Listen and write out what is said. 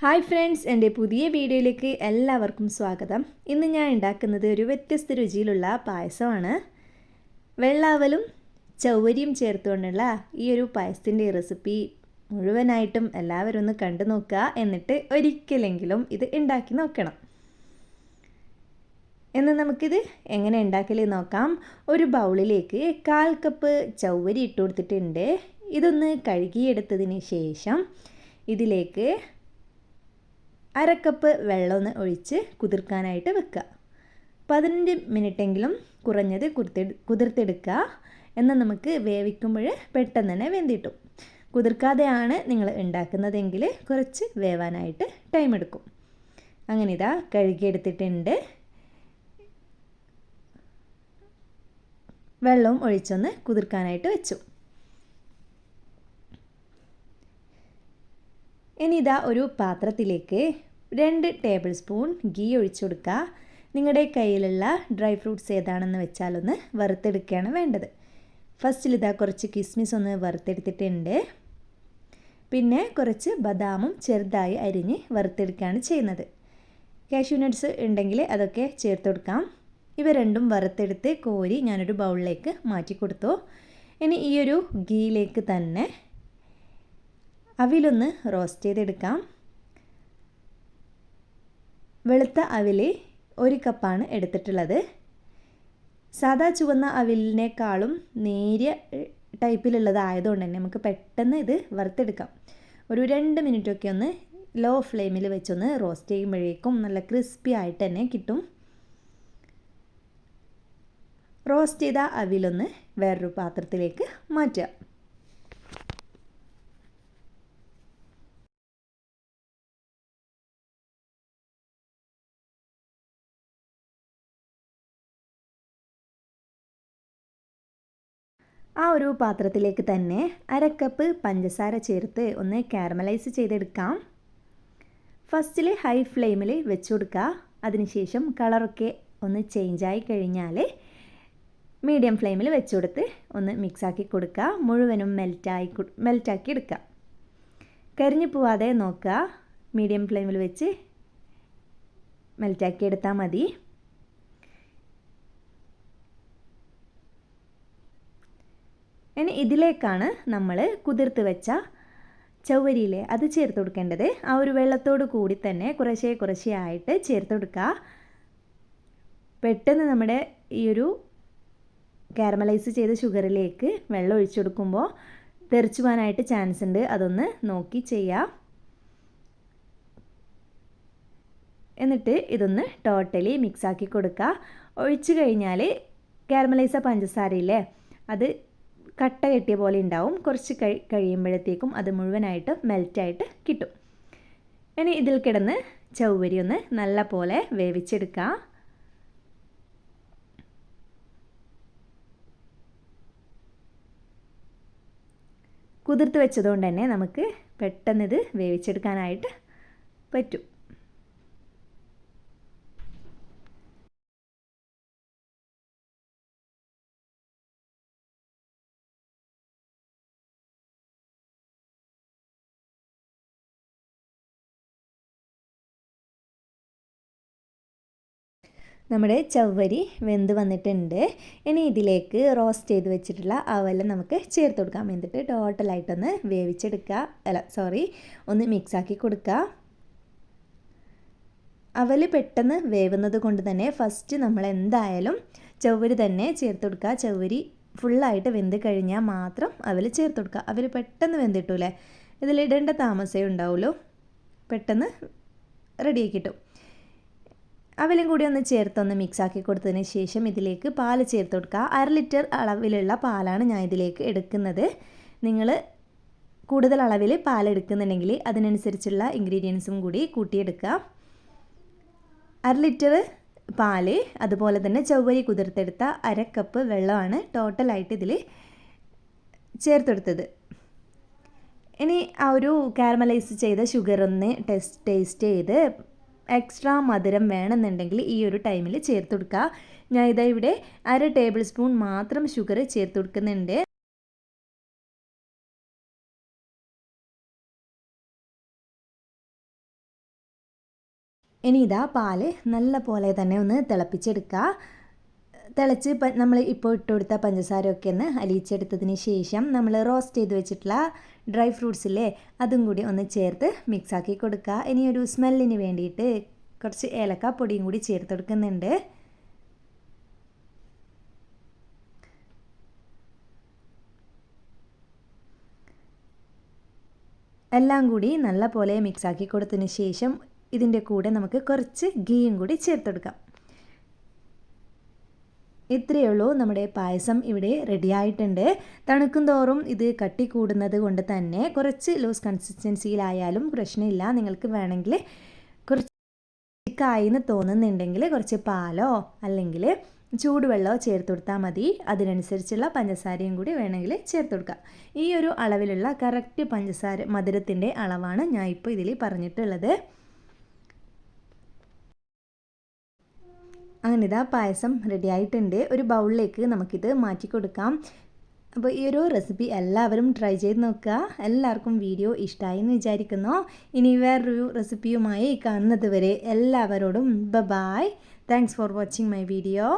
Hi friends എന്റെ പുതിയ വീഡിയോയിലേക്ക് എല്ലാവർക്കും സ്വാഗതം. ഇന്ന് ഞാൻ ഉണ്ടാക്കുന്നത് ഒരു വ്യത്യസ്ത രുചിയിലുള്ള പായസമാണ്. വെള്ളാവലും ചൗവരിയും ചേർത്തുകൊണ്ടുള്ള ഈ ഒരു പായസത്തിന്റെ റെസിപ്പി മുഴുവനായിട്ടും എല്ലാവരും ഒന്ന് കണ്ടു നോക്കുക എന്നിട്ട് ഒരിക്കലെങ്കിലും ഇത് ഉണ്ടാക്കി നോക്കണം. എന്ന് നമുക്കിത് എങ്ങനെ ഉണ്ടാക്കൽ നോക്കാം. ഒരു ബൗളിലേക്ക് കാൽ കപ്പ് ചൗവരി ഇട്ട് കൊടുത്തിട്ടുണ്ട്. ഇതൊന്ന് കഴുകിയെടുത്തതിന് ശേഷം ഇതിലേക്ക് അരക്കപ്പ് വെള്ളം ഒന്ന് ഒഴിച്ച് കുതിർക്കാനായിട്ട് വെക്കുക. പതിനഞ്ച് മിനിറ്റെങ്കിലും കുറഞ്ഞത് കുതിർത്തെ കുതിർത്തെടുക്കുക. എന്നാൽ നമുക്ക് വേവിക്കുമ്പോൾ പെട്ടെന്ന് തന്നെ വെന്തിട്ടും. കുതിർക്കാതെയാണ് നിങ്ങൾ ഉണ്ടാക്കുന്നതെങ്കിൽ കുറച്ച് വേവാനായിട്ട് ടൈം എടുക്കും. അങ്ങനെ ഇതാ കഴുകിയെടുത്തിട്ടുണ്ട്. വെള്ളവും ഒഴിച്ചൊന്ന് കുതിർക്കാനായിട്ട് വെച്ചു. ഇനി ഇതാ ഒരു പാത്രത്തിലേക്ക് രണ്ട് ടേബിൾ സ്പൂൺ ഗീ ഒഴിച്ചു കൊടുക്കുക നിങ്ങളുടെ കയ്യിലുള്ള ഡ്രൈ ഫ്രൂട്ട്സ് ഏതാണെന്ന് വെച്ചാലൊന്ന് വറുത്തെടുക്കുകയാണ് വേണ്ടത്. ഫസ്റ്റിൽ ഇതാ കുറച്ച് കിസ്മിസ് ഒന്ന് വറുത്തെടുത്തിട്ടുണ്ട്. പിന്നെ കുറച്ച് ബദാമും ചെറുതായി അരിഞ്ഞ് വറുത്തെടുക്കുകയാണ് ചെയ്യുന്നത്. കാഷ്യൂ നട്ട്സ് ഉണ്ടെങ്കിൽ അതൊക്കെ ചേർത്ത് കൊടുക്കാം. ഇവ രണ്ടും വറുത്തെടുത്ത് കോരി ഞാനൊരു ബൗളിലേക്ക് മാറ്റി കൊടുത്തു ഇനി ഈ ഒരു ഗീയിലേക്ക് തന്നെ അവിലൊന്ന് റോസ്റ്റ് ചെയ്തെടുക്കാം. വെളുത്ത അവിൽ ഒരു കപ്പാണ് എടുത്തിട്ടുള്ളത്. സാധാ ചുവന്ന അവിലിനേക്കാളും നേരിയ ടൈപ്പിലുള്ളതായതുകൊണ്ട് തന്നെ നമുക്ക് പെട്ടെന്ന് ഇത് വറുത്തെടുക്കാം. ഒരു രണ്ട് മിനിറ്റൊക്കെ ഒന്ന് ലോ ഫ്ലെയിമിൽ വെച്ചൊന്ന് റോസ്റ്റ് ചെയ്യുമ്പോഴേക്കും നല്ല ക്രിസ്പി ആയിട്ട് തന്നെ കിട്ടും. റോസ്റ്റ് ചെയ്ത അവിലൊന്ന് വേറൊരു പാത്രത്തിലേക്ക് മാറ്റുക. ആ ഒരു പാത്രത്തിലേക്ക് തന്നെ അരക്കപ്പ് പഞ്ചസാര ചേർത്ത് ഒന്ന് കാരമലൈസ് ചെയ്തെടുക്കാം. ഫസ്റ്റിൽ ഹൈ ഫ്ലെയിമിൽ വെച്ച് കൊടുക്കുക അതിനുശേഷം കളറൊക്കെ ഒന്ന് ചേഞ്ചായി കഴിഞ്ഞാൽ മീഡിയം ഫ്ലെയിമിൽ വെച്ച് കൊടുത്ത് ഒന്ന് മിക്സാക്കി കൊടുക്കുക. മുഴുവനും മെൽറ്റായി മെൽറ്റാക്കി എടുക്കുക. കരിഞ്ഞു പോവാതെ നോക്കുക. മീഡിയം ഫ്ലെയിമിൽ വെച്ച് മെൽറ്റാക്കി എടുത്താൽ മതി. ഇനി ഇതിലേക്കാണ് നമ്മൾ കുതിർത്ത് വെച്ച ചവ്വരിയിലെ അത് ചേർത്ത് കൊടുക്കേണ്ടത്. ആ ഒരു വെള്ളത്തോട് കൂടി തന്നെ കുറേശ്ശേ കുറേശ്ശേ ആയിട്ട് ചേർത്ത് കൊടുക്കുക പെട്ടെന്ന് നമ്മുടെ ഈ ഒരു കാരമലൈസ് ചെയ്ത ഷുഗറിലേക്ക് വെള്ളം ഒഴിച്ചു കൊടുക്കുമ്പോൾ തെറിച്ചു പോകാനായിട്ട് ചാൻസ് ഉണ്ട്. അതൊന്ന് നോക്കി ചെയ്യാം. എന്നിട്ട് ഇതൊന്ന് ടോട്ടലി മിക്സാക്കി കൊടുക്കുക ഒഴിച്ചു കഴിഞ്ഞാൽ കാരമലൈസ പഞ്ചസാരയില്ലേ അത് കട്ട കെട്ടിയ പോലെ ഉണ്ടാവും. കുറച്ച് കഴി കഴിയുമ്പോഴത്തേക്കും അത് മുഴുവനായിട്ട് മെൽറ്റായിട്ട് കിട്ടും. ഇനി ഇതിൽ കിടന്ന് ചൗവരി ഒന്ന് നല്ല പോലെ വേവിച്ചെടുക്കുക കുതിർത്ത് വെച്ചതുകൊണ്ട് തന്നെ നമുക്ക് പെട്ടെന്ന് ഇത് വേവിച്ചെടുക്കാനായിട്ട് പറ്റും. നമ്മുടെ ചവ്വരി വെന്ത് വന്നിട്ടുണ്ട്. ഇനി ഇതിലേക്ക് റോസ്റ്റ് ചെയ്ത് വെച്ചിട്ടുള്ള അവല നമുക്ക് ചേർത്ത് കൊടുക്കാം. വേണ്ടിയിട്ട് ടോട്ടലായിട്ടൊന്ന് വേവിച്ചെടുക്കുക അല്ല സോറി ഒന്ന് മിക്സാക്കി കൊടുക്കുക അവൽ പെട്ടെന്ന് വേവുന്നത് കൊണ്ട് തന്നെ ഫസ്റ്റ് നമ്മൾ എന്തായാലും ചവ്വരി തന്നെ ചേർത്ത് കൊടുക്കുക ചവ്വരി ഫുള്ളായിട്ട് വെന്ത് കഴിഞ്ഞാൽ മാത്രം അവൽ ചേർത്ത് കൊടുക്കുക അവർ പെട്ടെന്ന് വെന്തിട്ടൂലേ ഇതിലിടേണ്ട താമസമേ ഉണ്ടാവുള്ളൂ. പെട്ടെന്ന് റെഡിയാക്കി കിട്ടും അവലും കൂടി ഒന്ന് ചേർത്തൊന്ന് മിക്സാക്കി കൊടുത്തതിന് ശേഷം ഇതിലേക്ക് പാൽ ചേർത്ത് കൊടുക്കുക. അര ലിറ്റർ അളവിലുള്ള പാലാണ് ഞാൻ ഇതിലേക്ക് എടുക്കുന്നത്. നിങ്ങൾ കൂടുതൽ അളവിൽ പാൽ എടുക്കുന്നുണ്ടെങ്കിൽ അതിനനുസരിച്ചുള്ള ഇൻഗ്രീഡിയൻസും കൂടി കൂട്ടിയെടുക്കുക. അര ലിറ്റർ പാൽ അതുപോലെ തന്നെ ചൊവ്വരി കുതിർത്തെടുത്ത അര കപ്പ് വെള്ളമാണ് ടോട്ടലായിട്ട് ഇതിൽ ചേർത്തെടുത്തത് ഇനി ആ ഒരു കാരമലൈസ് ചെയ്ത ഷുഗർ ഒന്ന് ടെസ്റ്റ് ടേസ്റ്റ് ചെയ്ത് എക്സ്ട്രാ മധുരം വേണമെന്നുണ്ടെങ്കിൽ ഈ ഒരു ടൈമിൽ ചേർത്ത് കൊടുക്കുക. ഞാൻ ഇതാ ഇവിടെ അര ടേബിൾ സ്പൂൺ മാത്രം ഷുഗർ ചേർത്ത് കൊടുക്കുന്നുണ്ട്. ഇനി ഇതാ പാൽ നല്ല പോലെ തന്നെ ഒന്ന് തിളപ്പിച്ചെടുക്കുക. തിളച്ച് നമ്മൾ ഇപ്പോൾ ഇട്ട് കൊടുത്ത പഞ്ചസാരയൊക്കെ ഒന്ന് അലിയിച്ചെടുത്തതിന് ശേഷം നമ്മൾ റോസ്റ്റ് ചെയ്ത് വെച്ചിട്ടുള്ള ഡ്രൈ ഫ്രൂട്ട്സില്ലേ അതും കൂടി ഒന്ന് ചേർത്ത് മിക്സാക്കി കൊടുക്കുക. ഇനി ഒരു സ്മെല്ലിന് വേണ്ടിയിട്ട് കുറച്ച് ഏലക്ക പൊടിയും കൂടി ചേർത്ത് കൊടുക്കുന്നുണ്ട്. എല്ലാം കൂടി നല്ല പോലെ മിക്സാക്കി കൊടുത്തതിന് ശേഷം ഇതിന്റെ കൂടെ നമുക്ക് കുറച്ച് ഗീയും കൂടി ചേർത്തെടുക്കാം ഇത്രയേ ഉള്ളൂ നമ്മുടെ പായസം ഇവിടെ റെഡി ആയിട്ടുണ്ട് തണുക്കും തോറും ഇത് കട്ടി കൂടുന്നത് കൊണ്ട് തന്നെ കുറച്ച് ലൂസ് കൺസിസ്റ്റൻസിയിലായാലും പ്രശ്നമില്ല. നിങ്ങൾക്ക് വേണമെങ്കിൽ കുറച്ച് കായിന്ന് തോന്നുന്നുണ്ടെങ്കിൽ കുറച്ച് പാലോ അല്ലെങ്കിൽ ചൂടുവെള്ളമോ ചേർത്ത് കൊടുത്താൽ മതി. അതിനനുസരിച്ചുള്ള പഞ്ചസാരയും കൂടി വേണമെങ്കിൽ ചേർത്ത് കൊടുക്കാം. ഈ ഒരു അളവിലുള്ള കറക്റ്റ് പഞ്ചസാര മധുരത്തിന്റെ അളവാണ് ഞാൻ ഇപ്പോൾ ഇതിൽ പറഞ്ഞിട്ടുള്ളത്. അങ്ങനെ ഇതാ പായസം റെഡി ആയിട്ടുണ്ട്. ഒരു ബൗളിലേക്ക് നമുക്കിത് മാറ്റി കൊടുക്കാം അപ്പോൾ ഈ ഒരു റെസിപ്പി എല്ലാവരും ട്രൈ ചെയ്ത് നോക്കുക. എല്ലാവർക്കും വീഡിയോ ഇഷ്ടമായി എന്ന് വിചാരിക്കുന്നു. ഇനി വേറൊരു റെസിപ്പിയുമായി കാണുന്നത് വരെ എല്ലാവരോടും ബ bye thanks for watching my video